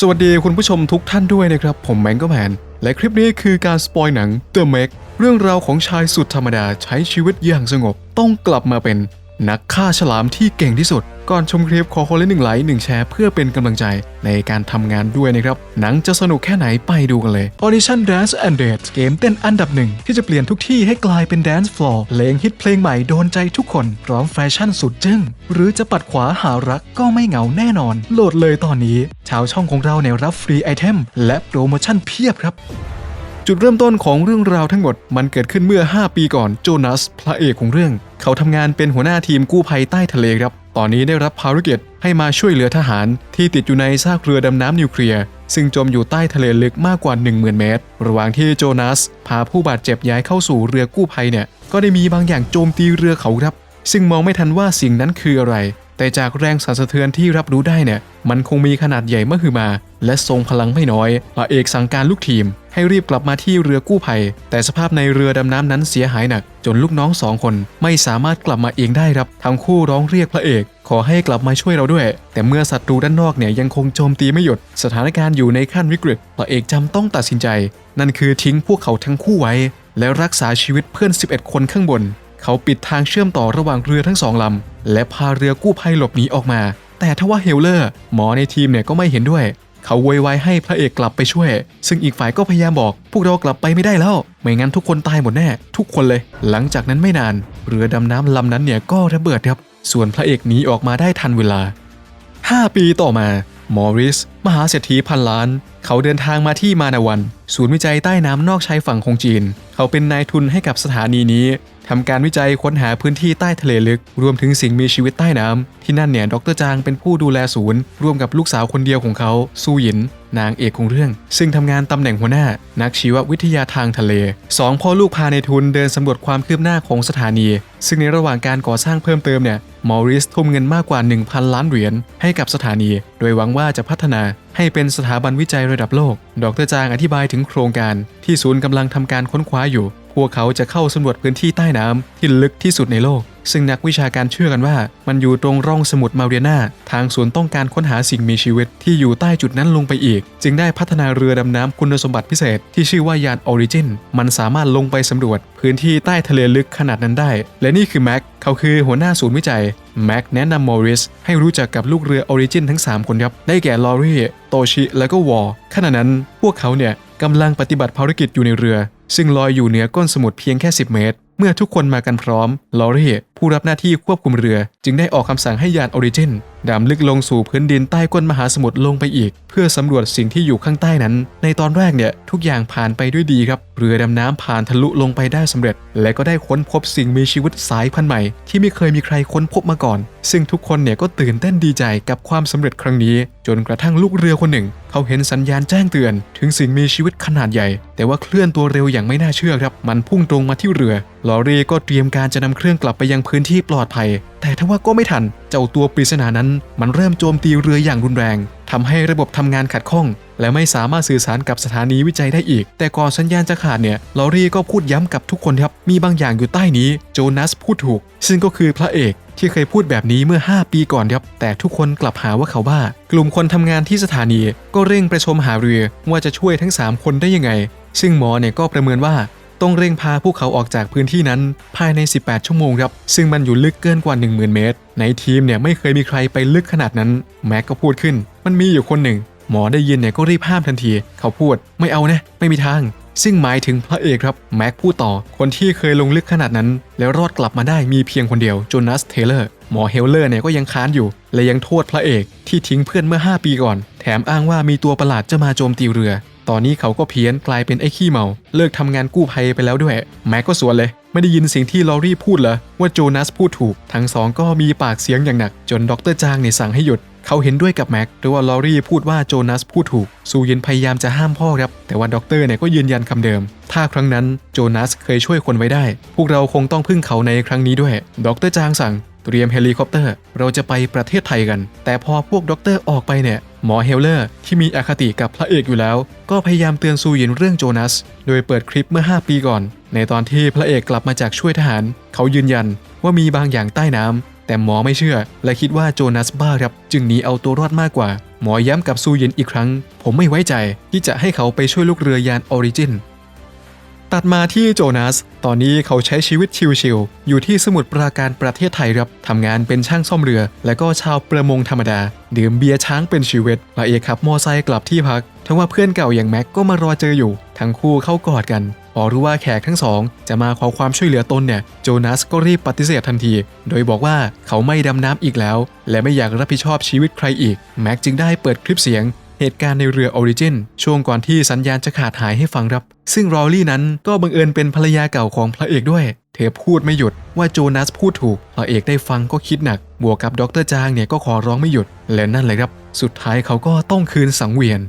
สวัสดีคุณผู้ชมทุกท่านด้วยนะครับ ผมแมงก็แมน และคลิปนี้คือการสปอยหนัง The Meg เรื่องราวของชายสุดธรรมดาใช้ชีวิตอย่างสงบ ต้องกลับมาเป็น นักฆ่าฉลามที่เก่งที่สุด ก่อนชมคลิปขอคนละหนึ่งไลค์หนึ่งแชร์เพื่อเป็นกำลังใจในการทำงานด้วยนะครับ หนังจะสนุกแค่ไหนไปดูกันเลย Audition Dance and Date เกมเต้นอันดับหนึ่งที่จะเปลี่ยนทุกที่ให้กลายเป็น Dance Floor เพลงฮิตเพลงใหม่โดนใจทุกคน พร้อมแฟชั่นสุดจึ้ง หรือจะปัดขวาหารักก็ไม่เหงาแน่นอน โหลดเลยตอนนี้ ชาวช่องของเราเนี่ยรับฟรีไอเทมและโปรโมชั่นเพียบครับ จุดเริ่มต้นของเรื่องราวทั้งหมดมันเกิดขึ้นเมื่อ 5 ปีก่อนโจนัสพระเอกของเรื่อง เขาทำงานเป็นหัวหน้าทีมกู้ภัยใต้ทะเลครับ ตอนนี้ได้รับภารกิจให้มาช่วยเหลือทหาร ที่ติดอยู่ในซากเรือดำน้ำนิวเคลียร์ซึ่งจมอยู่ใต้ทะเลลึกมากกว่า 10,000 เมตร ระหว่างที่โจนัสพาผู้บาดเจ็บย้ายเข้าสู่เรือกู้ภัยเนี่ยก็ได้มีบางอย่างโจมตีเรือเขาครับ ซึ่งมองไม่ทันว่าสิ่งนั้นคืออะไร แต่จากแรงสั่นสะเทือนที่รับรู้ได้เนี่ยมันคงมีขนาดใหญ่มหึมา และทรงพลังไม่น้อยพระเอกสั่งการลูกทีม ให้รีบกลับมาที่เรือกู้ภัย แต่สภาพในเรือดำน้ำนั้นเสียหายหนัก จนลูกน้องสองคนไม่สามารถกลับมาเองได้ครับทั้งคู่ร้องเรียกพระเอก ขอให้กลับมาช่วยเราด้วย แต่เมื่อศัตรูด้านนอกเนี่ยยังคงโจมตีไม่หยุด สถานการณ์อยู่ในขั้นวิกฤตพระเอกจำต้องตัดสินใจ นั่นคือทิ้งพวกเขาทั้งคู่ไว้ และรักษาชีวิตเพื่อน 11 คนข้างบน เขาปิดทางเชื่อมต่อระหว่างเรือทั้งสองลำและพาเรือกู้ภัยหลบหนีออกมา แต่ทว่าเฮลเลอร์ หมอในทีมเนี่ยก็ไม่เห็นด้วย เขาโวยวายให้พระเอกกลับไปช่วย ซึ่งอีกฝ่ายก็พยายามบอก พวกเรากลับไปไม่ได้แล้ว ไม่งั้นทุกคนตายหมดแน่ ทุกคนเลย หลังจากนั้นไม่นาน เรือดำน้ำลำนั้นเนี่ยก็ระเบิดครับ ส่วนพระเอกหนีออกมาได้ทันเวลา 5 ปีต่อมามอริส มหาเศรษฐีพันล้าน เขาเดินทางมาที่มานาวัน ศูนย์วิจัยใต้น้ำนอกชายฝั่งของจีน เขาเป็นนายทุนให้กับสถานีนี้ ทำการวิจัยค้นหาพื้นที่ใต้ทะเลลึก รวมถึงสิ่งมีชีวิตใต้น้ำที่นั่นเนี่ยดรจางเป็นผู้ดูแลศูนย์ ร่วมกับลูกสาวคนเดียวของเขาซูหยินนางเอกของเรื่อง ซึ่งทำงานตำแหน่งหัวหน้า นักชีววิทยาทางทะเลสองพ่อลูกพาในทุนเดินสำรวจความคืบหน้าของสถานี ซึ่งในระหว่างการก่อสร้างเพิ่มเติมเนี่ย มอริสทุ่มเงินมากกว่า 1,000 ล้านเหรียญให้กับสถานี โดยหวังว่าจะพัฒนาให้เป็นสถาบันวิจัยระดับโลก ดรจางอธิบายถึงโครงการที่ศูนย์กำลังทำการค้นคว้าอยู่ พวกเขาจะเข้าสำรวจพื้นที่ใต้น้ำที่ลึกที่สุดในโลก ซึ่งนักวิชาการเชื่อกันว่า มันอยู่ตรงร่องสมุทรมาเรียนาทางศูนต้องการค้นหาสิ่งมีชีวิตที่อยู่ใต้จุดนั้นลงไปอีก จึงได้พัฒนาเรือดำน้ำคุณสมบัติพิเศษ ที่ชื่อว่ายานออริจินมันสามารถลงไปสำรวจ พื้นที่ใต้ทะเลลึกขนาดนั้นได้ และนี่คือแม็กเขาคือหัวหน้าศูนย์วิจัยแม็กแนะนำมอริสให้รู้จักกับลูกเรือออริจินทั้ง 3 คนครับได้แก่ลอรี่โตชิและก็วอลขณะนั้นพวกเขาเนี่ยกำลังปฏิบัติภารกิจอยู่ในเรือ ซึ่งลอยอยู่เหนือก้นสมุทรเพียงแค่ 10 เมตร เมื่อทุกคนมากันพร้อมลอรี่ ผู้รับหน้าที่ควบคุมเรือ จึงได้ออกคำสั่งให้ยานออริจินดำลึกลงสู่พื้นดินใต้ก้นมหาสมุทรลงไปอีก เพื่อสำรวจสิ่งที่อยู่ข้างใต้นั้น ในตอนแรกเนี่ยทุกอย่างผ่านไปด้วยดีครับ เรือดำน้ำผ่านทะลุลงไปได้สำเร็จ และก็ได้ค้นพบสิ่งมีชีวิตสายพันธุ์ใหม่ ที่ไม่เคยมีใครค้นพบมาก่อน ซึ่งทุกคนเนี่ยก็ตื่นเต้นดีใจกับความสำเร็จครั้งนี้ จนกระทั่งลูกเรือคนหนึ่ง เขาเห็นสัญญาณแจ้งเตือน ถึงสิ่งมีชีวิตขนาดใหญ่ แต่ว่าเคลื่อนตัวเร็วอย่างไม่น่าเชื่อครับ มันพุ่งตรงมาที่เรือลอรีก็เตรียมการจะนำเครื่องกลับไปยังพื้นที่ปลอดภัย แต่ทว่าก็ไม่ทัน เจ้าตัวปริศนานั้น มันเริ่มโจมตีเรืออย่างรุนแรงทำให้ระบบทำงานขัดข้อง และไม่สามารถสื่อสารกับสถานีวิจัยได้อีก แต่ก่อนสัญญาณจะขาดเนี่ยลอรี่ก็พูดย้ำกับทุกคนครับ มีบางอย่างอยู่ใต้นี้ โจนัสพูดถูก ซึ่งก็คือพระเอกที่เคยพูดแบบนี้เมื่อ 5 ปีก่อนครับ แต่ทุกคนกลับหาว่าเขาบ้า กลุ่มคนทำงานที่สถานีก็เร่งประชมหาเรือว่าจะช่วยทั้ง 3 คนได้ยังไง ซึ่งหมอเนี่ยก็ประเมินว่า ต้องเร่งพาพวกเขาออกจากพื้นที่นั้นภายใน 18 ชั่วโมงครับ ซึ่งมันอยู่ลึกเกินกว่า 10,000 เมตร ในทีมเนี่ยไม่เคยมีใครไปลึกขนาดนั้น แม็กก็พูดขึ้น มันมีอยู่คนหนึ่ง หมอได้ยินเนี่ยก็รีบห้ามทันที เขาพูดไม่เอานะ ไม่มีทาง ซึ่งหมายถึงพระเอกครับแม็กพูดต่อ คนที่เคยลงลึกขนาดนั้น แล้วรอดกลับมาได้มีเพียงคนเดียวโจนัสเทเลอร์หมอเฮลเลอร์เนี่ยก็ยังค้านอยู่ และยังโทษพระเอกที่ทิ้งเพื่อนเมื่อ 5 ปีก่อน แถมอ้างว่ามีตัวประหลาดจะมาโจมตีเรือ ตอนนี้เขาก็เพี้ยนกลายเป็นไอ้ขี้เมา เลิกทำงานกู้ภัยไปแล้วด้วย แม็กก็สวนเลย ไม่ได้ยินสิ่งที่ลอรี่พูดเหรอว่าโจนัสพูดถูก ทั้งสองก็มีปากเสียงอย่างหนัก จนดรจางเนี่ยสั่งให้หยุด เขาเห็นด้วยกับแม็กหรือว่าลอรี่พูดว่าโจนัสพูดถูกซูยินพยายามจะห้ามพ่อครับ แต่ว่าด็อกเตอร์เนี่ยก็ยืนยันคำเดิม ถ้าครั้งนั้นโจนัสเคยช่วยคนไว้ได้ พวกเราคงต้องพึ่งเขาในครั้งนี้ด้วยด็อกเตอร์จางสั่ง เตรียมเฮลิคอปเตอร์ เราจะไปประเทศไทยกัน แต่พอพวกด็อกเตอร์ออกไปเนี่ย หมอเฮลเลอร์ที่มีอคติกับพระเอกอยู่แล้ว ก็พยายามเตือนซูหยินเรื่องโจนัส โดยเปิดคลิปเมื่อ 5 ปีก่อน ในตอนที่พระเอกกลับมาจากช่วยทหาร เขายืนยันว่ามีบางอย่างใต้น้ำแต่หมอไม่เชื่อ และคิดว่าโจนัสบ้าครับจึงหนีเอาตัวรอดมากกว่า หมอย้ำกับซูหยินอีกครั้ง ผมไม่ไว้ใจที่จะให้เขาไปช่วยลูกเรือยานออริจิน ตัดมาที่โจนาส ตอนนี้เขาใช้ชีวิตชิลๆอยู่ที่สมุทรปราการประเทศไทยครับ ทำงานเป็นช่างซ่อมเรือ และก็ชาวประมงธรรมดา ดื่มเบียร์ช้างเป็นชีวิตละเอกขับมอไซค์กลับที่พัก ทั้งว่าเพื่อนเก่าอย่างแม็กก็มารอเจออยู่ ทั้งคู่เข้ากอดกัน พอรู้ว่าแขกทั้งสอง จะมาขอความช่วยเหลือตนเนี่ย โจนาสก็รีบปฏิเสธทันที โดยบอกว่าเขาไม่ดำน้ำอีกแล้ว และไม่อยากรับผิดชอบชีวิตใครอีก แม็กจึงได้เปิดคลิปเสียง เหตุการณ์ในเรือออริจินช่วงก่อนที่สัญญาณจะขาดหายให้ฟังครับ ซึ่งรอลลี่นั้นก็บังเอิญเป็นภรรยาเก่าของพระเอกด้วย เธอพูดไม่หยุดว่าโจนัสพูดถูก พระเอกได้ฟังก็คิดหนัก บวกกับดรจางเนี่ยก็ขอร้องไม่หยุด และนั่นเลยครับ สุดท้ายเขาก็ต้องคืนสังเวียน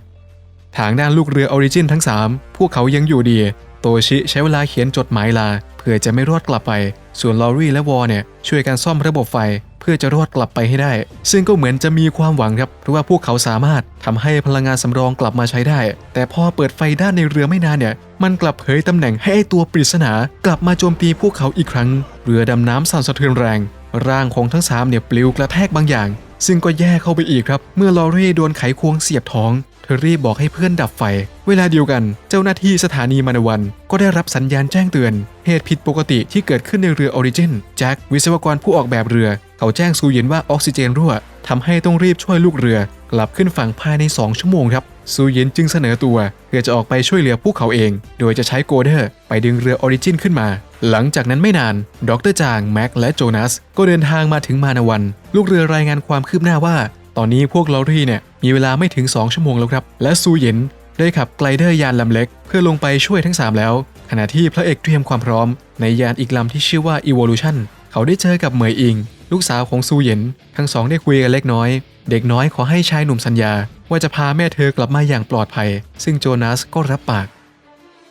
ทางด้านลูกเรือออริจินทั้ง 3 พวกเขายังอยู่ดี โตชิใช้เวลาเขียนจดหมายลา เพื่อจะไม่รอดกลับไป ส่วนลอรี่และวอเนี่ยช่วยกันซ่อมระบบไฟ เพื่อจะรอดกลับไปให้ได้ ซึ่งก็เหมือนจะมีความหวังครับเพราะว่าพวกเขาสามารถทำให้พลังงานสำรองกลับมาใช้ได้ แต่พอเปิดไฟด้านในเรือไม่นานเนี่ยมันกลับเผยตำแหน่งให้ไอตัวปริศนากลับมาโจมตีพวกเขาอีกครั้ง เรือดำน้ำสั่นสะเทือนแรง ร่างของทั้งสามเนี่ยปลิวกระแทกบางอย่าง ซึ่งก็แย่เข้าไปอีกครับ เมื่อลอรี่โดนไขควงเสียบท้อง เธอรีบบอกให้เพื่อนดับไฟ เวลาเดียวกัน เจ้าหน้าที่สถานีมานวัน ก็ได้รับสัญญาณแจ้งเตือน เหตุผิดปกติที่เกิดขึ้นในเรือออริจินแจ็ควิศวกรผู้ออกแบบเรือ เขาแจ้งซูเย็นว่าออกซิเจนรั่วทำให้ต้องรีบช่วยลูกเรือ กลับขึ้นฝั่งภายใน 2 ชั่วโมงครับซูเย็นจึงเสนอตัวเพื่อจะออกไปช่วยเหลือพวกเขาเอง โดยจะใช้โกเดอร์ไปดึงเรือออริจินขึ้นมา หลังจากนั้นไม่นาน ดรจาง แม็ก และโจนัสก็เดินทางมาถึงมานาวัน ลูกเรือรายงานความคืบหน้าว่า ตอนนี้พวกลอรี่เนี่ยมีเวลาไม่ถึง 2 ชั่วโมงแล้วครับ และซูเย็นได้ขับไกลเดอร์ยานลำเล็ก เพื่อลงไปช่วยทั้ง 3 แล้ว ขณะที่พระเอกเตรียมความพร้อม ในยานอีกลำที่ชื่อว่า Evolution เขาได้เจอกับเหมยอิง ลูกสาวของซูเย็นทั้งสองได้คุยกันเล็กน้อย เด็กน้อยขอให้ชายหนุ่มสัญญา ว่าจะพาแม่เธอกลับมาอย่างปลอดภัย ซึ่งโจนัสก็รับปาก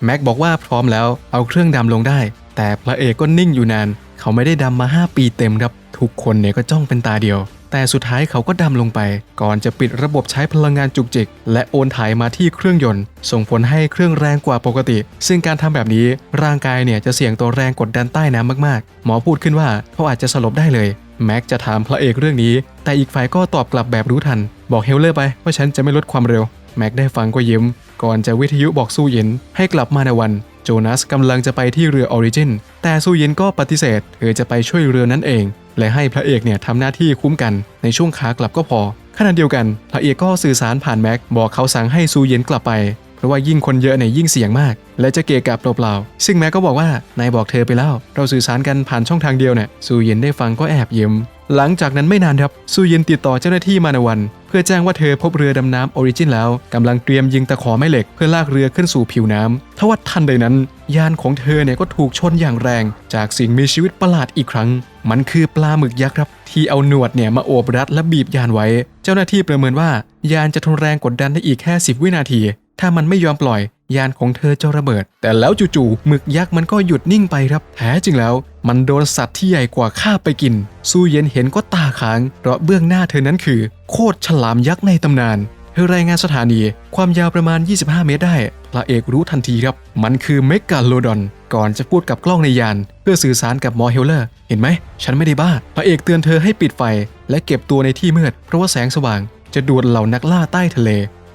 แม็กบอกว่าพร้อมแล้วเอาเครื่องดำลงได้ แต่พระเอกก็นิ่งอยู่นาน เขาไม่ได้ดำมา 5 ปีเต็มครับ ทุกคนเนี่ยก็จ้องเป็นตาเดียว แต่สุดท้ายเขาก็ดำลงไป ก่อนจะปิดระบบใช้พลังงานจุกจิก และโอนถ่ายมาที่เครื่องยนต์ ส่งผลให้เครื่องแรงกว่าปกติ ซึ่งการทำแบบนี้ร่างกายเนี่ยจะเสี่ยงต่อแรงกดดันใต้น้ำมากๆ หมอพูดขึ้นว่าเขาอาจจะสลบได้เลยแม็กจะถามพระเอกเรื่องนี้ แต่อีกฝ่ายก็ตอบกลับแบบรู้ทัน บอกเฮลเลอร์ไปว่าฉันจะไม่ลดความเร็ว แม็กได้ฟังก็ยิ้ม ก่อนจะวิทยุบอกซูเย็นให้กลับมาในวัน โจนัสกำลังจะไปที่เรือออริจินแต่ซูเย็นก็ปฏิเสธ เธอจะไปช่วยเรือนั้นเอง และให้พระเอกเนี่ยทำหน้าที่คุ้มกันในช่วงขากลับก็พอขณะเดียวกันพระเอกก็สื่อสารผ่านแม็กบอกเขาสั่งให้ซูเย็นกลับไปเพราะว่ายิ่งคนเยอะเนี่ยยิ่งเสี่ยงมาก และจะเกะกะเปล่าๆ ซึ่งแม็กก็บอกว่านายบอกเธอไปแล้ว เราสื่อสารกันผ่านช่องทางเดียวเนี่ยซูเย็นได้ฟังก็แอบยิ้ม หลังจากนั้นไม่นานครับซูเย็นติดต่อเจ้าหน้าที่มาในวัน พื่อแจ้งว่าเธอพบเรือดำน้ำออริจินแล้วกำลังเตรียมยิงตะขอไม่เหล็กเพื่อลากเรือขึ้นสู่ผิวน้ำทว่าทันใดนั้น ยานของเธอเนี่ยก็ถูกชนอย่างแรง จากสิ่งมีชีวิตประหลาดอีกครั้ง มันคือปลาหมึกยักษ์ครับ ที่เอาหนวดเนี่ยมาโอบรัดและบีบยานไว้ เจ้าหน้าที่ประเมินว่ายานจะทนแรงกดดันได้อีกแค่ 10 วินาที ถ้ามันไม่ยอมปล่อย ยานของเธอจะระเบิด แต่แล้วจู่ๆหมึกยักษ์มันก็หยุดนิ่งไปครับ แท้จริงแล้ว มันโดนสัตว์ที่ใหญ่กว่าฆ่าไปกินซูเย็นเห็นก็ตาค้าง เพราะเบื้องหน้าเธอนั้นคือ โคตรฉลามยักษ์ในตำนานเธอรายงานสถานี ความยาวประมาณ 25 เมตรได้ พระเอกรู้ทันทีครับ มันคือเมกาโลดอน ก่อนจะพูดกับกล้องในยาน เพื่อสื่อสารกับมอร์เฮลเลอร์ เห็นไหม ฉันไม่ได้บ้า พระเอกเตือนเธอให้ปิดไฟ และเก็บตัวในที่มืด เพราะว่าแสงสว่าง จะดูดเหล่านักล่าใต้ทะเล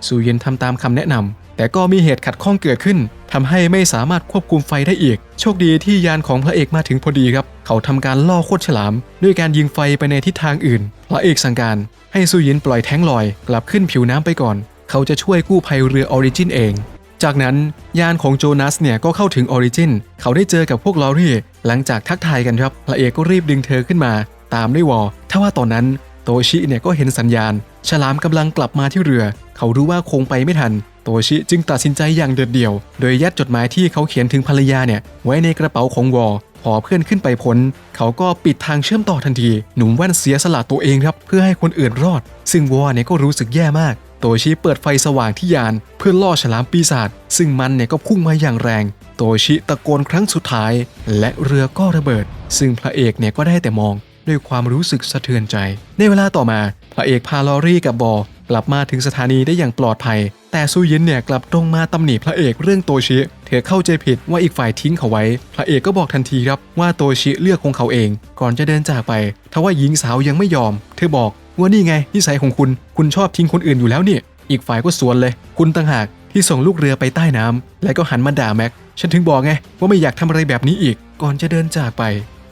ซูเย็นทำตามคำแนะนำ แต่ก็มีเหตุขัดข้องเกิดขึ้นทำให้ไม่สามารถควบคุมไฟได้อีก โชคดีที่ยานของพระเอกมาถึงพอดีครับ เขาทำการล่อโคตรฉลาม ด้วยการยิงไฟไปในทิศทางอื่น พระเอกสั่งการ ให้ซูยินปล่อยแท้งลอย กลับขึ้นผิวน้ำไปก่อน เขาจะช่วยกู้ภัยเรือออริจินเอง จากนั้นยานของโจนัสเนี่ยก็เข้าถึงออริจินเขาได้เจอกับพวกลอรี่ หลังจากทักทายกันครับ พระเอกก็รีบดึงเธอขึ้นมา ตามด้วยวอลถ้าว่าตอนนั้นโตชิเนี่ยก็เห็นสัญญาณ ฉลามกำลังกลับมาที่เรือ เขารู้ว่าคงไปไม่ทัน โตชิจึงตัดสินใจอย่างเด็ดเดี่ยว โดยยัดจดหมายที่เขาเขียนถึงภรรยาเนี่ยไว้ในกระเป๋าของวอพอเพื่อนขึ้นไปพ้น เขาก็ปิดทางเชื่อมต่อทันที หนุ่มแว่นเสียสละตัวเองครับ เพื่อให้คนอื่นรอด ซึ่งวอเนี่ยก็รู้สึกแย่มาก โตชิเปิดไฟสว่างที่ยาน เพื่อล่อฉลามปีศาจซึ่งมันเนี่ยก็พุ่งมาอย่างแรง โตชิตะโกนครั้งสุดท้าย และเรือก็ระเบิด ซึ่งพระเอกเนี่ยก็ได้แต่มอง ด้วยความรู้สึกสะเทือนใจ ในเวลาต่อมา พระเอกพาลอรี่กับบอ กลับมาถึงสถานีได้อย่างปลอดภัย แต่ซูยินเนี่ยกลับตรงมาตำหนิพระเอกเรื่องโตชิ เธอเข้าใจผิดว่าอีกฝ่ายทิ้งเขาไว้ พระเอกก็บอกทันทีครับว่าโตชิเลือกของเขาเอง ก่อนจะเดินจากไปทว่าหญิงสาวยังไม่ยอม เธอบอกว่านี่ไงนิสัยของคุณ คุณชอบทิ้งคนอื่นอยู่แล้วเนี่ยอีกฝ่ายก็สวนเลย คุณต่างหากที่ส่งลูกเรือไปใต้น้ำและก็หันมาด่าแม็ก ฉันถึงบอกไงว่าไม่อยากทำอะไรแบบนี้อีก ก่อนจะเดินจากไป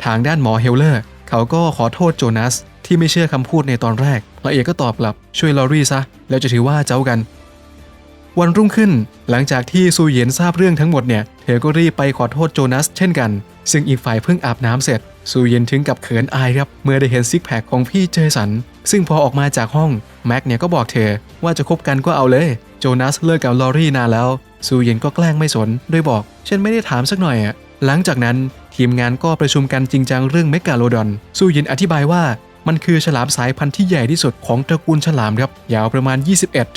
ทางด้านหมอเฮลเลอร์ เขาก็ขอโทษโจนัส ที่ไม่เชื่อคำพูดในตอนแรกพระเอกก็ตอบกลับช่วยลอรี่ซะ แล้วจะถือว่าเจ้ากัน วันรุ่งขึ้น หลังจากที่ซูเยียนทราบเรื่องทั้งหมดเนี่ย เธอก็รีบไปขอโทษโจนัสเช่นกัน ซึ่งอีกฝ่ายเพิ่งอาบน้ำเสร็จ ซูเยียนถึงกับเขินอายครับ เมื่อได้เห็นซิกแพคของพี่เจสัน ซึ่งพอออกมาจากห้องแม็กเนี่ยก็บอกเธอว่าจะคบกันก็เอาเลย โจนัสเลิกกับลอรี่นานแล้ว ซูเยียนก็แกล้งไม่สนโดยบอกฉันไม่ได้ถามสักหน่อยอะหลังจากนั้นทีมงานก็ประชุมกันจริงจังเรื่องเมกาโลดอน ซูเยียนอธิบายว่า มันคือฉลามสายพันธุ์ที่ใหญ่ที่สุดของตระกูลฉลามครับ ยาวประมาณ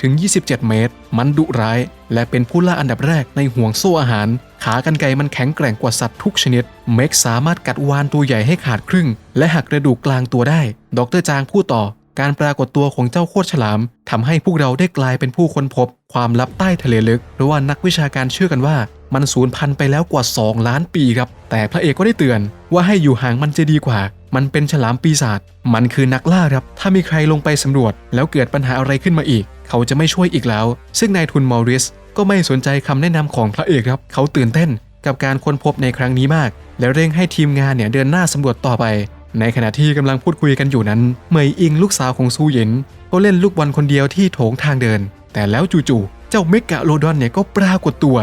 21-27 เมตร มันดุร้าย และเป็นผู้ล่าอันดับแรกในห่วงโซ่อาหาร ขากรรไกรมันแข็งแกร่งกว่าสัตว์ทุกชนิด เมกสามารถกัดวานตัวใหญ่ให้ขาดครึ่ง และหักกระดูกกลางตัวได้ ดรจางพูดต่อ การปรากฏตัวของเจ้าโคตรฉลามทำให้พวกเราได้กลายเป็นผู้ค้นพบ ความลับใต้ทะเลลึก เพราะว่านักวิชาการเชื่อกันว่ามันสูญพันธุ์ไปแล้วกว่า 2 ล้านปีครับ แต่พระเอกก็ได้เตือนว่าให้อยู่ห่างมันจะดีกว่า มันเป็นฉลามปีศาจ มันคือนักล่าครับ ถ้ามีใครลงไปสำรวจ แล้วเกิดปัญหาอะไรขึ้นมาอีก เขาจะไม่ช่วยอีกแล้ว ซึ่งนายทุนมอริสก็ไม่สนใจคำแนะนำของพระเอกครับ เขาตื่นเต้นกับการค้นพบในครั้งนี้มาก และเร่งให้ทีมงานเนี่ยเดินหน้าสำรวจต่อไป ในขณะที่กำลังพูดคุยกันอยู่นั้นเหมยอิงลูกสาวของซูหยินก็เล่นลูกบอลคนเดียวที่โถงทางเดิน แต่แล้วจู่ๆเจ้าเมกะโลดอนเนี่ยก็ปรากฏตัว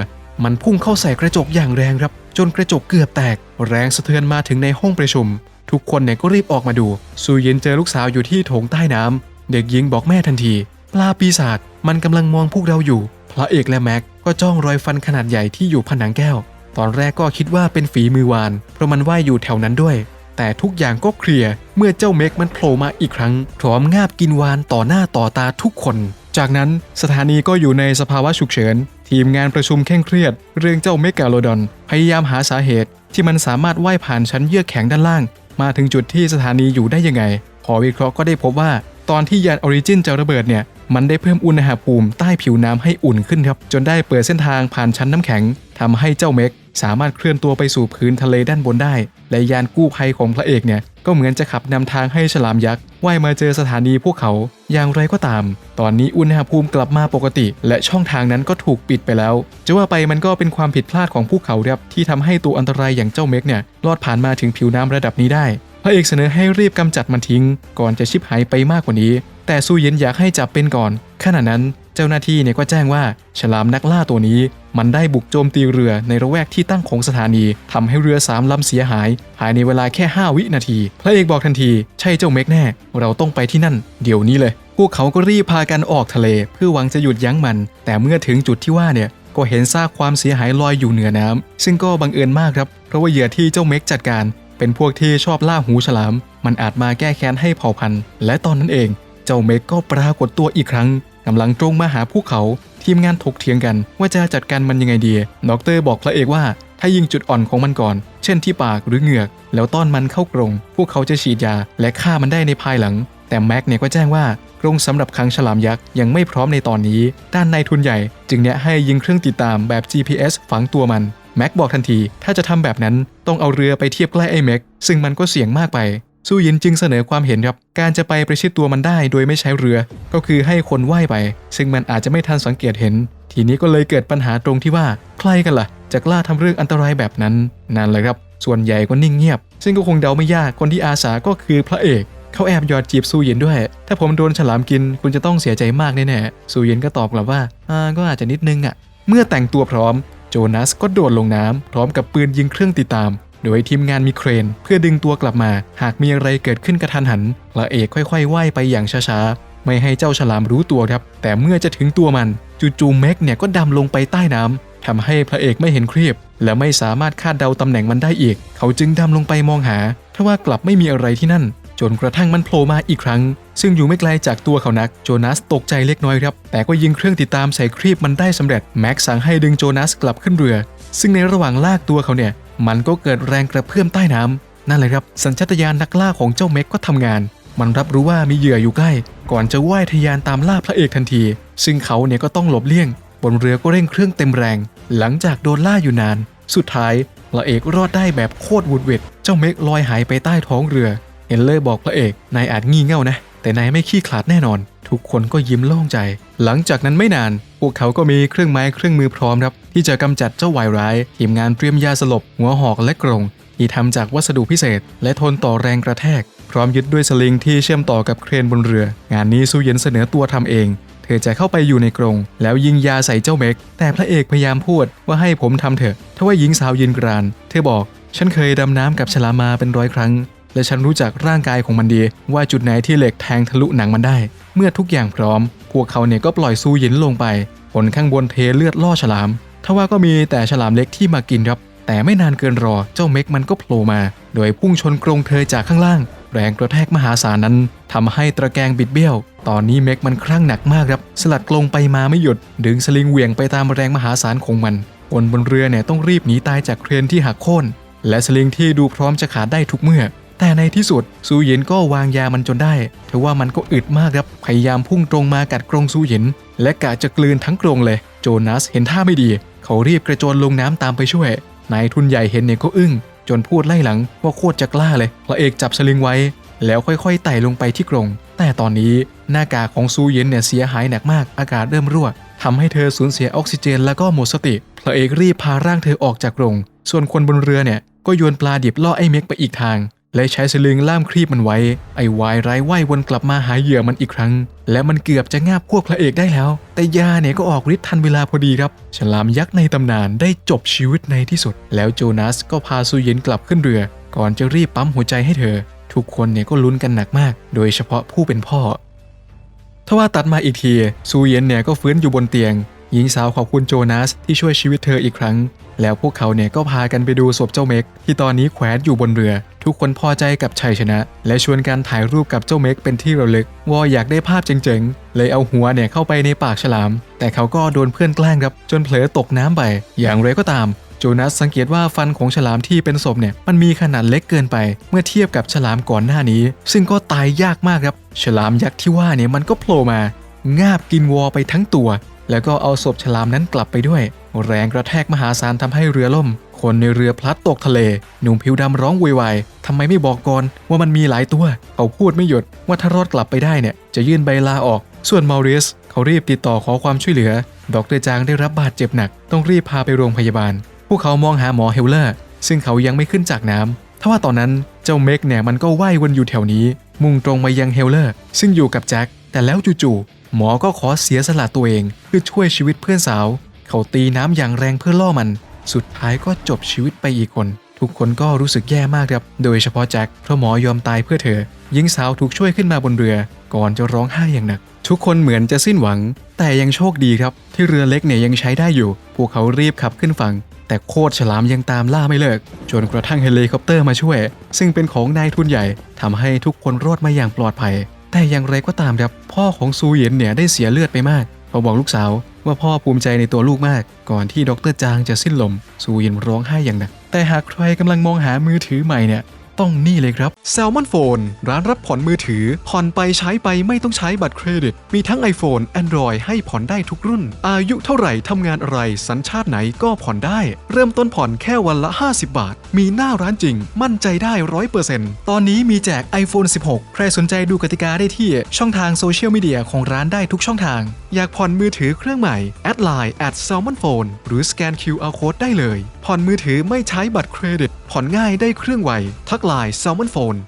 มันพุ่งเข้าใส่กระจกอย่างแรงครับ จนกระจกเกือบแตก แรงสะเทือนมาถึงในห้องประชุม ทุกคนเนี่ยก็รีบออกมาดูซูเย็นเจอลูกสาวอยู่ที่โถงใต้น้ำเด็กหญิงบอกแม่ทันทีปลาปีศาจมันกำลังมองพวกเราอยู่ พระเอกและแม็กก็จ้องรอยฟันขนาดใหญ่ที่อยู่ผนังแก้ว ตอนแรกก็คิดว่าเป็นฝีมือวาน เพราะมันว่ายอยู่แถวนั้นด้วย แต่ทุกอย่างก็เคลียร์เมื่อเจ้าเม็กมันโผล่มาอีกครั้งพร้อมงาบกินวานต่อหน้าต่อตาทุกคน จากนั้นสถานีก็อยู่ในสภาวะฉุกเฉิน ทีมงานประชุมเคร่งเครียด เรื่องเจ้าเมกาโลดอน พยายามหาสาเหตุ ที่มันสามารถว่ายผ่านชั้นเยือกแข็งด้านล่าง มาถึงจุดที่สถานีอยู่ได้ยังไง พอวิเคราะห์ก็ได้พบว่า ตอนที่ยานออริจินจะระเบิดเนี่ยมันได้เพิ่มอุณหภูมิใต้ผิวน้ำให้อุ่นขึ้นครับจนได้เปิดเส้นทางผ่านชั้นน้ำแข็งทำให้เจ้าเมก สามารถเคลื่อนตัวไปสู่พื้นทะเลด้านบนได้ และยานกู้ภัยของพระเอกเนี่ยก็เหมือนจะขับนำทางให้ฉลามยักษ์ว่ายมาเจอสถานีพวกเขา อย่างไรก็ตาม ตอนนี้อุณหภูมิกลับมาปกติ และช่องทางนั้นก็ถูกปิดไปแล้ว จะว่าไปมันก็เป็นความผิดพลาดของพวกเขาครับที่ทำให้ตัวอันตรายอย่างเจ้าเม็กเนี่ยรอดผ่านมาถึงผิวน้ำระดับนี้ได้ พระเอกเสนอให้รีบกำจัดมันทิ้ง ก่อนจะชิบหายไปมากกว่านี้ แต่ซูเย็นอยากให้จับเป็นก่อนขณะนั้น เจ้าหน้าที่เนี่ยก็แจ้งว่าฉลามนักล่าตัวนี้ มันได้บุกโจมตีเรือในระแวกที่ตั้งของสถานีทำให้เรือสามลำเสียหาย ภายในเวลาแค่ 5 วินาที พระเอกบอกทันที ใช่เจ้าเมกแน่ เราต้องไปที่นั่น เดี๋ยวนี้เลย พวกเขาก็รีบพากันออกทะเล เพื่อหวังจะหยุดยั้งมัน แต่เมื่อถึงจุดที่ว่าเนี่ยก็เห็นซากความเสียหายลอยอยู่เหนือน้ำซึ่งก็บังเอิญมากครับเพราะว่าเหยื่อที่เจ้าเมกจัดการ เป็นพวกที่ชอบล่าหูฉลาม มันอาจมาแก้แค้นให้เผ่าพันธุ์ และตอนนั้นเอง เจ้าเมกก็ปรากฏตัวอีกครั้ง กำลังตรงมาหาพวกเขาทีมงานถกเถียงกันว่าจะจัดการมันยังไงดีดอกเตอร์บอกพระเอกว่าถ้ายิงจุดอ่อนของมันก่อน เช่นที่ปากหรือเหงือก แล้วต้อนมันเข้ากรง พวกเขาจะฉีดยาและฆ่ามันได้ในภายหลัง แต่แม็กเนี่ยก็แจ้งว่ากรงสำหรับขังฉลามยักษ์ยังไม่พร้อมในตอนนี้ ด้านนายทุนใหญ่ จึงแนะให้ยิงเครื่องติดตามแบบ GPS ฝังตัวมัน แม็กบอกทันที ถ้าจะทำแบบนั้นต้องเอาเรือไปเทียบใกล้ไอ้แม็กซึ่งมันก็เสี่ยงมากไป สู้ยินจึงเสนอความเห็นครับ การจะไปประชิดตัวมันได้โดยไม่ใช้เรือ ก็คือให้คนว่ายไป ซึ่งมันอาจจะไม่ทันสังเกตเห็น ทีนี้ก็เลยเกิดปัญหาตรงที่ว่าใครกันล่ะจะกล้าทำเรื่องอันตรายแบบนั้นนั่นแหละครับ ส่วนใหญ่ก็นิ่งเงียบ ซึ่งก็คงเดาไม่ยากคนที่อาสาก็คือพระเอกเขาแอบหยอดจีบซูเย็นด้วย ถ้าผมโดนฉลามกินคุณจะต้องเสียใจมากแน่ๆซูเย็นก็ตอบกลับว่าอ่าก็อาจจะนิดนึงอะ เมื่อแต่งตัวพร้อม โจนัสก็โดดลงน้ำพร้อมกับปืนยิงเครื่องติดตาม โดยทีมงานมีเครน เพื่อดึงตัวกลับมา หากมีอะไรเกิดขึ้นกระทันหันพระเอกค่อยๆว่ายไปอย่างช้าๆ ไม่ให้เจ้าฉลามรู้ตัวครับ แต่เมื่อจะถึงตัวมัน จู่ๆแม็กเนี่ยก็ดำลงไปใต้น้ำทำให้พระเอกไม่เห็นครีบและไม่สามารถคาดเดาตำแหน่งมันได้อีก เขาจึงดำลงไปมองหาทว่ากลับไม่มีอะไรที่นั่น จนกระทั่งมันโผล่มาอีกครั้ง ซึ่งอยู่ไม่ไกลจากตัวเขานัก โจนัสตกใจเล็กน้อยครับ แต่ก็ยิงเครื่องติดตามใส่ครีบมันได้สำเร็จ แม็กสั่งให้ดึงโจนัสกลับขึ้นเรือ ซึ่งในระหว่างลากตัวเขาเนี่ย มันก็เกิดแรงกระเพื่อมใต้น้ำนั่นแหละครับสัญชาตญาณนักล่าของเจ้าเม็กก็ทำงาน มันรับรู้ว่ามีเหยื่ออยู่ใกล้ ก่อนจะว่ายทะยานตามล่าพระเอกทันที ซึ่งเขาเนี่ยก็ต้องหลบเลี่ยง บนเรือก็เร่งเครื่องเต็มแรง หลังจากโดนล่าอยู่นาน สุดท้ายพระเอกรอดได้แบบโคตรวุดเวดเจ้าเม็กลอยหายไปใต้ท้องเรือเฮนเลอร์บอกพระเอกนายอาจงี่เง่านะ แต่นายไม่ขี้ขลาดแน่นอน ทุกคนก็ยิ้มโล่งใจ หลังจากนั้นไม่นาน พวกเขาก็มีเครื่องไม้เครื่องมือพร้อมครับ ที่จะกำจัดเจ้าวายร้ายทีมงานเตรียมยาสลบ หัวหอกและกรงที่ทำจากวัสดุพิเศษ และทนต่อแรงกระแทก พร้อมยึดด้วยสลิงที่เชื่อมต่อกับเครนบนเรือ งานนี้ซูเย็นเสนอตัวทำเอง เธอจะเข้าไปอยู่ในกรง แล้วยิงยาใส่เจ้าเมกแต่พระเอกพยายามพูดว่าให้ผมทำเถอะทว่าหญิงสาวยืนกราน เธอบอก ฉันเคยดำน้ำกับฉลามมาเป็นร้อยครั้ง และฉันรู้จักร่างกายของมันดี ว่าจุดไหนที่เหล็กแทงทะลุหนังมันได้ เมื่อทุกอย่างพร้อม พวกเขาเนี่ยก็ปล่อยซูหยินลงไปผลข้างบนเทเลือดล่อฉลาม ทว่าก็มีแต่ฉลามเล็กที่มากินครับ แต่ไม่นานเกินรอเจ้าเม็กมันก็โผล่มา โดยพุ่งชนกรงเธอจากข้างล่าง แรงกระแทกมหาศาลนั้นทำให้ตะแกรงบิดเบี้ยว ตอนนี้เม็กมันคลั่งหนักมากครับ สลัดกรงไปมาไม่หยุด ดึงสลิงเหวี่ยงไปตามแรงมหาศาลของมันคนบนเรือเนี่ยต้องรีบหนีตายจากเครนที่หักโค่นและสลิงที่ดูพร้อมจะขาดได้ทุกเมื่อ แต่ในที่สุดซูหยินก็วางยามันจนได้ทว่ามันก็อึดมากครับพยายามพุ่งตรงมากัดกรงซูหยิน และกะจะกลืนทั้งกรงเลย โจนัสเห็นท่าไม่ดี เขารีบกระโจนลงน้ำตามไปช่วยนายทุนใหญ่เห็นเนี่ยก็อึ้ง จนพูดไล่หลังว่าโคตรจะกล้าเลยพระเอกจับสลิงไว้ แล้วค่อยๆไต่ลงไปที่กรง แต่ตอนนี้หน้ากากของซูเย็นเนี่ยเสียหายหนักมากอากาศเริ่มรั่วทำให้เธอสูญเสียออกซิเจนแล้วก็หมดสติพระเอกรีบพาร่างเธอออกจากกรง ส่วนคนบนเรือเนี่ยก็โยนปลาดิบล่อไอ้เม็กไปอีกทาง และใช้สลิงล่ามครีบมันไว้ ไอ้วายไร้ายว่ายวนกลับมาหาเหยื่อมันอีกครั้ง และมันเกือบจะงาบพวกพระเอกได้แล้ว แต่ยาเนี่ยก็ออกฤทธิ์ทันเวลาพอดีครับ ฉลามยักษ์ในตำนานได้จบชีวิตในที่สุด แล้วโจนัสก็พาซูเย็นกลับขึ้นเรือ ก่อนจะรีบปั๊มหัวใจให้เธอ ทุกคนเนี่ยก็ลุ้นกันหนักมาก โดยเฉพาะผู้เป็นพ่อทว่าตัดมาอีกทีซูเย็นเนี่ยก็ฟื้นอยู่บนเตียง หญิงสาวขอบคุณโจนัสที่ช่วยชีวิตเธออีกครั้ง แล้วพวกเขาเนี่ยก็พากันไปดูศพเจ้าเมกที่ตอนนี้แขวนอยู่บนเรือ ทุกคนพอใจกับชัยชนะ และชวนกันถ่ายรูปกับเจ้าเมกเป็นที่ระลึกว่าอยากได้ภาพเจ๋งๆ เลยเอาหัวเนี่ยเข้าไปในปากฉลาม แต่เขาก็โดนเพื่อนแกล้งครับจนเผลอตกน้ำไป อย่างไรก็ตามโจนัสสังเกตว่าฟันของฉลามที่เป็นศพเนี่ยมันมีขนาดเล็กเกินไป เมื่อเทียบกับฉลามก่อนหน้านี้ ซึ่งก็ตายยากมากครับ ฉลามยักษ์ที่ว่าเนี่ยมันก็โผล่มางาบกินวอไปทั้งตัว แล้วก็เอาศพฉลามนั้นกลับไปด้วย แรงกระแทกมหาศาลทำให้เรือล่ม คนในเรือพลัดตกทะเล หนุ่มผิวดำร้องโวยวายทำไมไม่บอกก่อนว่ามันมีหลายตัว เขาพูดไม่หยุดว่าถ้ารอดกลับไปได้เนี่ยจะยื่นใบลาออก ส่วนมาริสเขารีบติดต่อขอความช่วยเหลือ ดรจางได้รับบาดเจ็บหนัก ต้องรีบพาไปโรงพยาบาล พวกเขามองหาหมอเฮลเลอร์ ซึ่งเขายังไม่ขึ้นจากน้ำทว่าตอนนั้นเจ้าเมกเนี่ยมันก็ว่ายวนอยู่แถวนี้ มุ่งตรงมายังเฮลเลอร์ ซึ่งอยู่กับแจ็ค แต่แล้วจู่ๆหมอก็ขอเสียสละตัวเองเพื่อช่วยชีวิตเพื่อนสาว เขาตีน้ำอย่างแรงเพื่อล่อมัน สุดท้ายก็จบชีวิตไปอีกคน ทุกคนก็รู้สึกแย่มากครับ โดยเฉพาะแจ็คเพราะหมอยอมตายเพื่อเธอหญิงสาวถูกช่วยขึ้นมาบนเรือ ก่อนจะร้องไห้อย่างหนัก ทุกคนเหมือนจะสิ้นหวัง แต่ยังโชคดีครับ ที่เรือเล็กเนี่ยยังใช้ได้อยู่ พวกเขารีบขับขึ้นฝั่งแต่โคตรฉลามยังตามล่าไม่เลิก จนกระทั่งเฮลิคอปเตอร์มาช่วย ซึ่งเป็นของนายทุนใหญ่ทำให้ทุกคนรอดมาอย่างปลอดภัย แต่อย่างไรก็ตามครับพ่อของซูเหยียนเนี่ยได้เสียเลือดไปมากเขาบอกลูกสาวว่าพ่อภูมิใจในตัวลูกมาก ก่อนที่ดรจางจะสิ้นลมซูเหยียนร้องไห้อย่างหนักแต่หากใครกำลังมองหามือถือใหม่เนี่ย ต้องนี่เลยครับ Salmon Phone ร้านรับผ่อนมือถือ ผ่อนไปใช้ไปไม่ต้องใช้บัตรเครดิต มีทั้ง iPhone Android ให้ผ่อนได้ทุกรุ่น อายุเท่าไหร่ทำงานอะไร สัญชาติไหนก็ผ่อนได้ เริ่มต้นผ่อนแค่วันละ 50 บาท มีหน้าร้านจริง มั่นใจได้100%ตอนนี้มีแจก iPhone 16 ใครสนใจดูกติกาได้ที่ช่องทางโซเชียลมีเดียของร้านได้ทุกช่องทาง อยากผ่อนมือถือเครื่องใหม่แอดไลน์ at salmon phone หรือสแกน QR code ได้เลย ผ่อนมือถือไม่ใช้บัตรเครดิต ผ่อนง่ายได้เครื่องไว ทักไลน์ salmon phone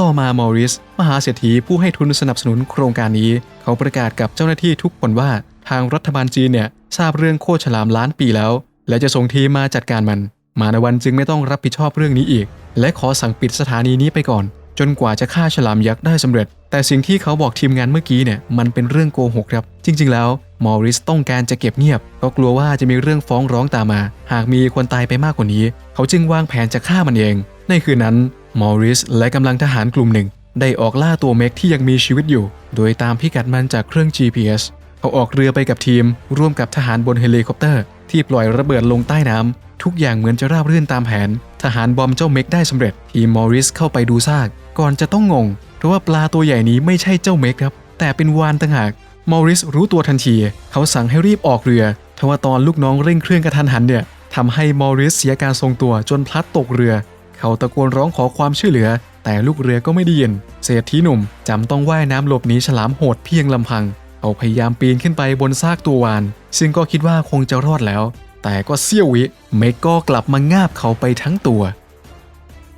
ต่อมามอริส มหาเศรษฐีผู้ให้ทุนสนับสนุนโครงการนี้ เขาประกาศกับเจ้าหน้าที่ทุกคนว่า ทางรัฐบาลจีนเนี่ยทราบเรื่องโคฉลามล้านปีแล้ว และจะส่งทีมมาจัดการมัน มาในวันจึงไม่ต้องรับผิดชอบเรื่องนี้อีก และขอสั่งปิดสถานีนี้ไปก่อน จนกว่าจะฆ่าฉลามยักษ์ได้สำเร็จ แต่สิ่งที่เขาบอกทีมงานเมื่อกี้เนี่ยมันเป็นเรื่องโกหกครับจริงๆ แล้วมอริสต้องการจะเก็บเงียบ ก็กลัวว่าจะมีเรื่องฟ้องร้องตามมา หากมีคนตายไปมากกว่านี้ เขาจึงวางแผนจะฆ่ามันเอง ในคืนนั้นมอริสและกำลังทหารกลุ่มหนึ่ง ได้ออกล่าตัวเมกที่ยังมีชีวิตอยู่ โดยตามพิกัดมันจากเครื่อง GPS เขาออกเรือไปกับทีม ร่วมกับทหารบนเฮลิคอปเตอร์ ที่ปล่อยระเบิดลงใต้น้ำทุกอย่างเหมือนจะราบรื่นตามแผน ทหารบอมเจ้าเมกได้สำเร็จ ทีมมอริสเข้าไปดูซาก ก่อนจะต้องงง เพราะว่าปลาตัวใหญ่นี้ไม่ใช่เจ้าเมกครับ แต่เป็นวานต่างหาก มอริสรู้ตัวทันที เขาสั่งให้รีบออกเรือทว่าตอนลูกน้องเร่งเครื่องกระทันหันเนี่ยทำให้มอริสเสียการทรงตัวจนพลัดตกเรือ เขาตะโกนร้องขอความช่วยเหลือ แต่ลูกเรือก็ไม่ได้ยิน เศรษฐีหนุ่มจำต้องว่ายน้ำหลบหนีฉลามโหดเพียงลำพัง เขาพยายามปีนขึ้นไปบนซากตัววาน ซึ่งก็คิดว่าคงจะรอดแล้ว แต่ก็เสี้ยววิเมกก็กลับมางาบเขาไปทั้งตัว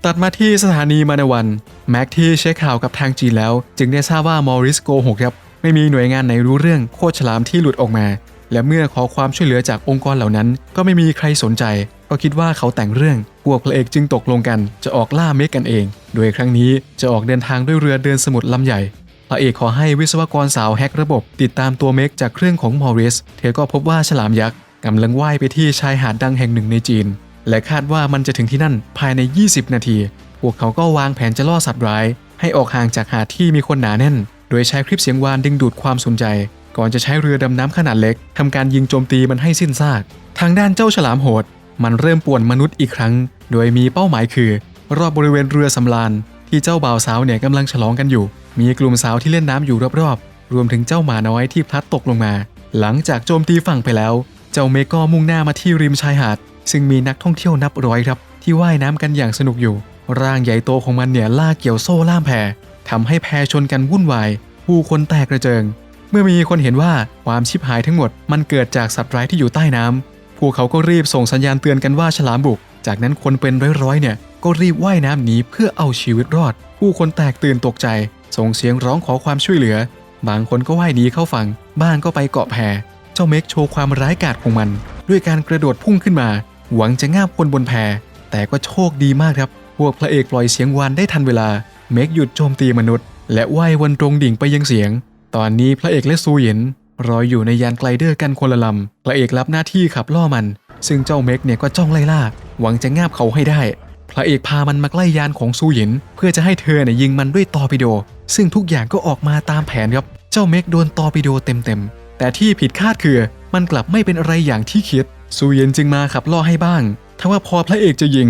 ตัดมาที่สถานีมานาวัน แม็กที่เช็คข่าวกับทางจีนแล้ว จึงได้ทราบว่ามอริสโกหกครับ ไม่มีหน่วยงานไหนรู้เรื่องโคตรฉลามที่หลุดออกมา และเมื่อขอความช่วยเหลือจากองค์กรเหล่านั้น ก็ไม่มีใครสนใจ ก็คิดว่าเขาแต่งเรื่องพวกพระเอกจึงตกลงกัน จะออกล่าเมกกันเอง โดยครั้งนี้จะออกเดินทางด้วยเรือเดินสมุทรลำใหญ่พระเอกขอให้วิศวกรสาวแฮกระบบ ติดตามตัวเมกจากเครื่องของมอริสเธอก็พบว่าฉลามยักษ์กำลังว่ายไปที่ชายหาดดังแห่งหนึ่งในจีน และคาดว่ามันจะถึงที่นั่นภายใน 20 นาที พวกเขาก็วางแผนจะล่อสัตว์ร้าย ให้ออกห่างจากหาดที่มีคนหนาแน่น โดยใช้คลิปเสียงวานดึงดูดความสนใจ ก่อนจะใช้เรือดำน้ำขนาดเล็กทำการยิงโจมตีมันให้สิ้นซาก ทางด้านเจ้าฉลามโหด มันเริ่มป่วนมนุษย์อีกครั้ง โดยมีเป้าหมายคือ รอบบริเวณเรือสำราญที่เจ้าบ่าวสาวเนี่ยกำลังฉลองกันอยู่ มีกลุ่มสาวที่เล่นน้ำอยู่รอบๆ รวมถึงเจ้าหมาน้อยที่พลัดตกลงมา หลังจากโจมตีฝั่งไปแล้ว เจ้าเมกก็มุ่งหน้ามาที่ริมชายหาด ซึ่งมีนักท่องเที่ยวนับร้อยครับ ที่ว่ายน้ำกันอย่างสนุกอยู่ ร่างใหญ่โตของมันเนี่ยลากเกี่ยวโซ่ล่ามแพ ทำให้แพชนกันวุ่นวาย ผู้คนแตกกระเจิง เมื่อมีคนเห็นว่าความชิบหายทั้งหมดมันเกิดจากสัตว์ร้ายที่อยู่ใต้น้ำพวกเขาก็รีบส่งสัญญาณเตือนกันว่าฉลามบุก จากนั้นคนเป็นร้อยๆเนี่ยก็รีบว่ายน้ำหนีเพื่อเอาชีวิตรอด ผู้คนแตกตื่นตกใจ ส่งเสียงร้องขอความช่วยเหลือ บางคนก็ว่ายหนีเข้าฝั่ง บ้างก็ไปเกาะแพเจ้าเมกโชว์ความร้ายกาจของมัน ด้วยการกระโดดพุ่งขึ้นมา หวังจะง่าบคนบนแพแต่ก็โชคดีมากครับ พวกพระเอกปล่อยเสียงวานได้ทันเวลาเมกหยุดโจมตีมนุษย์ และว่ายวนตรงดิ่งไปยังเสียง ตอนนี้พระเอกและซูหยินรออยู่ในยานไกลเดอร์กันคนละลำ พระเอกรับหน้าที่ขับล่อมัน ซึ่งเจ้าเมกเนี่ยก็จ้องไล่ล่า หวังจะง่าบเขาให้ได้ พระเอกพามันมาใกล้ยานของซูหยิน เพื่อจะให้เธอเนี่ยยิงมันด้วยตอร์ปิโด ซึ่งทุกอย่างก็ออกมาตามแผนครับ เจ้าเมกโดนตอร์ปิโดเต็มๆ แต่ที่ผิดคาดคือ มันกลับไม่เป็นอะไรอย่างที่คิด ซูหยินจึงมาขับล่อให้บ้างทว่าพอพระเอกจะยิง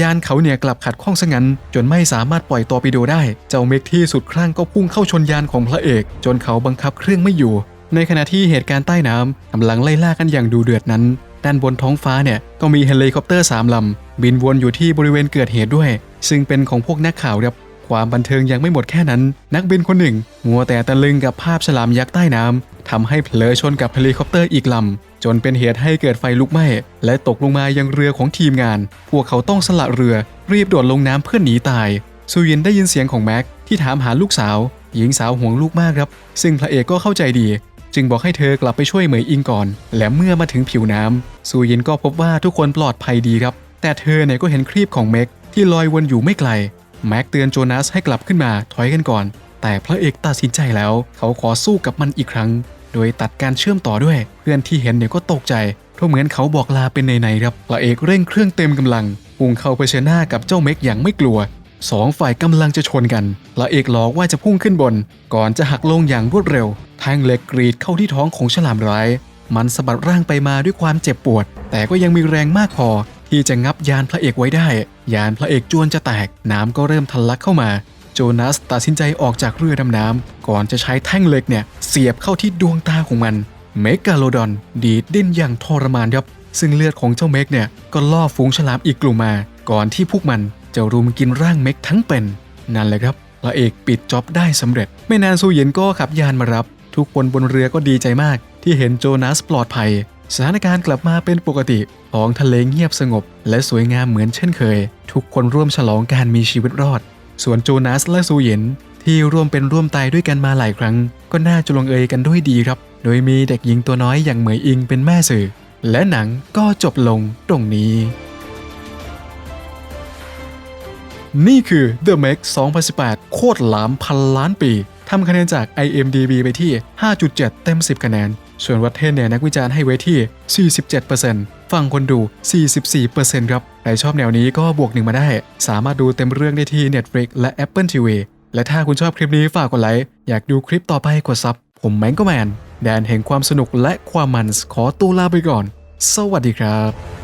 ยานเขาเนี่ยกลับขัดข้องซะงั้น จนไม่สามารถปล่อยตอร์ปิโดได้ เจ้าเมกที่สุดครั้งก็พุ่งเข้าชนยานของพระเอก จนเขาบังคับเครื่องไม่อยู่ ในขณะที่เหตุการณ์ใต้น้ำกำลังไล่ล่ากันอย่างดูเดือดนั้น ด้านบนท้องฟ้าเนี่ยก็มีเฮลิคอปเตอร์สามลำบินวนอยู่ที่บริเวณเกิดเหตุด้วย ซึ่งเป็นของพวกนักข่าวครับความบันเทิงยังไม่หมดแค่นั้น นักบินคนหนึ่ง มัวแต่ตะลึงกับภาพฉลามยักษ์ใต้น้ำทำให้เผลอชนกับเฮลิคอปเตอร์อีกลำ จนเป็นเหตุให้เกิดไฟลุกไหม้และตกลงมายังเรือของทีมงาน พวกเขาต้องสละเรือรีบโดดลงน้ำเพื่อหนีตายซูยินได้ยินเสียงของแม็กที่ถามหาลูกสาว หญิงสาวห่วงลูกมากครับ ซึ่งพระเอกก็เข้าใจดี จึงบอกให้เธอกลับไปช่วยเหมยอิงก่อน และเมื่อมาถึงผิวน้ำซูยินก็พบว่าทุกคนปลอดภัยดีครับ แต่เธอเนี่ยก็เห็นครีบของเม็กที่ลอยวนอยู่ไม่ไกล แม็กเตือนโจนัสให้กลับขึ้นมาถอยกันก่อน แต่พระเอกตัดสินใจแล้ว เขาขอสู้กับมันอีกครั้ง โดยตัดการเชื่อมต่อด้วย เพื่อนที่เห็นเนี่ยก็ตกใจเพราะเหมือนเขาบอกลาเป็นในๆครับพระเอกเร่งเครื่องเต็มกำลังพุ่งเข้าเผชิญหน้ากับเจ้าเม็กอย่างไม่กลัวสองฝ่ายกำลังจะชนกันพระเอกหลอกว่าจะพุ่งขึ้นบน ก่อนจะหักลงอย่างรวดเร็วแทงเหล็กกรีดเข้าที่ท้องของฉลามร้าย มันสะบัดร่างไปมาด้วยความเจ็บปวด แต่ก็ยังมีแรงมากพอ ที่จะงับยานพระเอกไว้ได้ ยานพระเอกจวนจะแตก น้ำก็เริ่มทะลักเข้ามา โจนัสตัดสินใจออกจากเรือดำน้ำก่อนจะใช้แท่งเหล็กเนี่ย เสียบเข้าที่ดวงตาของมัน เมกาโลดอน ดีดดิ้นอย่างทรมานครับ ซึ่งเลือดของเจ้าเมกเนี่ย ก็ล่อฝูงฉลามอีกกลุ่มมา ก่อนที่พวกมันจะรุมกินร่างเมกทั้งเป็น นั่นแหละครับพระเอกปิดจ็อบได้สำเร็จ ไม่นานซูเย็นก็ขับยานมารับ ทุกคนบนเรือก็ดีใจมาก ที่เห็นโจนัสปลอดภัย สถานการณ์กลับมาเป็นปกติท้องทะเลเงียบสงบ และสวยงามเหมือนเช่นเคย ทุกคนร่วมฉลองการมีชีวิตรอด ส่วนโจนัสและซูเย็นที่ร่วมเป็นร่วมตายด้วยกันมาหลายครั้ง ก็น่าจะลงเอยกันด้วยดีครับ โดยมีเด็กหญิงตัวน้อยอย่างเหมยอิงเป็นแม่สื่อ และหนังก็จบลงตรงนี้ นี่คือ The Meg 2018 โคตรหลามพันล้านปีทำคะแนนจาก IMDB ไปที่ 5.7 เต็ม 10 คะแนน ส่วนวัตเทนเนี่ยนักวิจารณ์ให้ไว้ที่ 47% ฝั่งคนดู 44%ครับใครชอบแนวนี้ก็บวกหนึ่งมาได้ สามารถดูเต็มเรื่องได้ที่ Netflix และ Apple TV และถ้าคุณชอบคลิปนี้ฝากกดไลค์ อยากดูคลิปต่อไปกดซับ ผมแมงก็แมน แดนแห่งความสนุกและความมันขอตัวลาไปก่อน สวัสดีครับ